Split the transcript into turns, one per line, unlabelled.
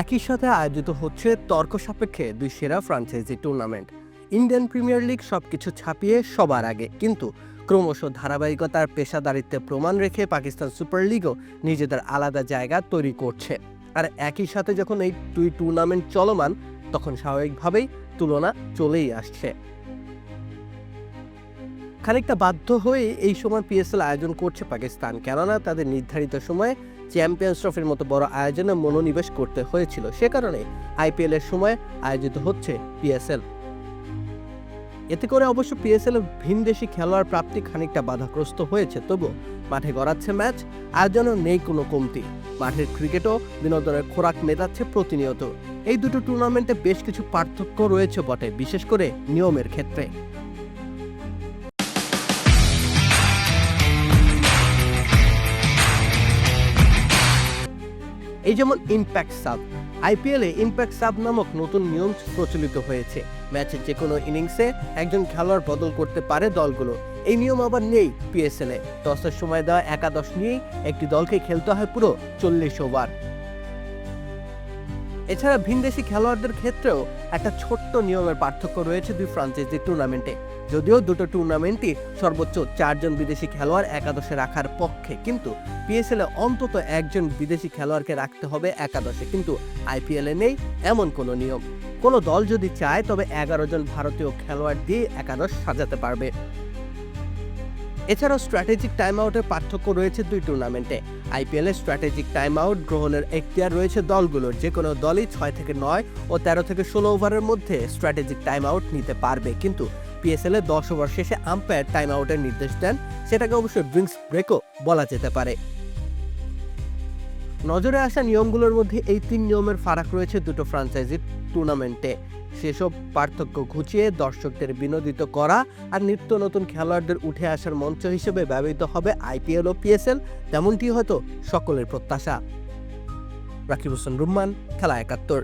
একই সাথে আয়োজিত হচ্ছে তর্ক সাপেক্ষে দুই সেরা franchise tournament Indian Premier League সবকিছু ছাপিয়ে সবার আগে। কিন্তু ক্রমশ ধারাবাহিকতার পেশাদারিত্বে প্রমাণ রেখে পাকিস্তান সুপার লিগও নিজেদের আলাদা জায়গা তৈরি করছে। আর একই সাথে যখন এই দুই টুর্নামেন্ট চলমান, তখন স্বাভাবিকভাবেই তুলনা চলেই আসছে। খানিকটা বাধ্য হয়ে এই সময় পিএসএল আয়োজন করছে পাকিস্তান। কেননা তাদের নির্ধারিত সময়ে চ্যাম্পিয়ন্স ট্রফির মতো বড় আয়োজনে মনোনিবেশ করতে হয়েছিল। সে কারণে আইপিএল এর সময় আয়োজিত হচ্ছে পিএসএল। এতে করে অবশ্য পিএসএল এর ভিনদেশি খেলোয়াড় প্রাপ্তি খানিকটা বাধাগ্রস্ত হয়েছে তবু মাঠে গড়াচ্ছে ম্যাচ আয়োজনও নেই কোনো কমতি। মাঠের ক্রিকেটও বিনোদনের খোরাক মেটাচ্ছে প্রতিনিয়ত। এই দুটো টুর্নামেন্টে বেশ কিছু পার্থক্য রয়েছে বটে, বিশেষ করে নিয়মের ক্ষেত্রে। এই যেমন ইম্প্যাক্ট সাব আইপিএলে ইম্প্যাক্ট সাব নামক নতুন নিয়ম প্রচলিত হয়েছে। ম্যাচের যে কোনো ইনিংসে একজন খেলোয়াড় বদল করতে পারে দলগুলো। এই নিয়ম আবার নেই পিএসএল টসের সময় দেওয়া একাদশ নিয়েই একটি দলকে খেলতে হয় পুরো চল্লিশ ওভার। এছাড়া ভিনদেশি খেলোয়াড়দের ক্ষেত্রেও একটা ছোট্ট নিয়মের পার্থক্য রয়েছে দুই ফ্রাঞ্চাইজি টুর্নামেন্টে যদিও দুটো টুর্নামেন্টই সর্বোচ্চ চারজন বিদেশি খেলোয়াড় একাদশে রাখার পক্ষে, কিন্তু পিএসএল অন্তত একজন বিদেশি খেলোয়াড়কে রাখতে হবে একাদশে। কিন্তু আইপিএল নেই এমন কোনো নিয়ম। কোনো দল যদি চায়, তবে এগারো জন ভারতীয় খেলোয়াড় দিয়ে একাদশ সাজাতে পারবে। এছাড়াও স্ট্র্যাটেজিক টাইম আউটের পার্থক্য রয়েছে দুই টুর্নামেন্টে। আইপিএল স্ট্র্যাটেজিক টাইম আউট গ্রহণের এখতিয়ার রয়েছে দলগুলোর। যে কোনো দলই ছয় থেকে নয় ও তেরো থেকে ষোলো ওভারের মধ্যে স্ট্র্যাটেজিক টাইম আউট নিতে পারবে। কিন্তু পিএসএল এ দশ ওভার শেষে আম্পায়ার টাইম আউটের নির্দেশ দেন। সেটাকে অবশ্য ড্রিঙ্কস ব্রেকও বলা যেতে পারে। নজরে আসা নিয়মগুলোর মধ্যে এই তিন নিয়মের ফারাক রয়েছে দুটো ফ্রাঞ্চাইজির টুর্নামেন্টে সেসব পার্থক্য ঘুচিয়ে দর্শকদের বিনোদিত করা আর নিত্য নতুন খেলোয়াড়দের উঠে আসার মঞ্চ হিসেবে ব্যবহৃত হবে আইপিএল ও পিএসএল তেমনটি হয়তো সকলের প্রত্যাশা। রাকিব হোসেন রুম্মান, খেলা একাত্তর।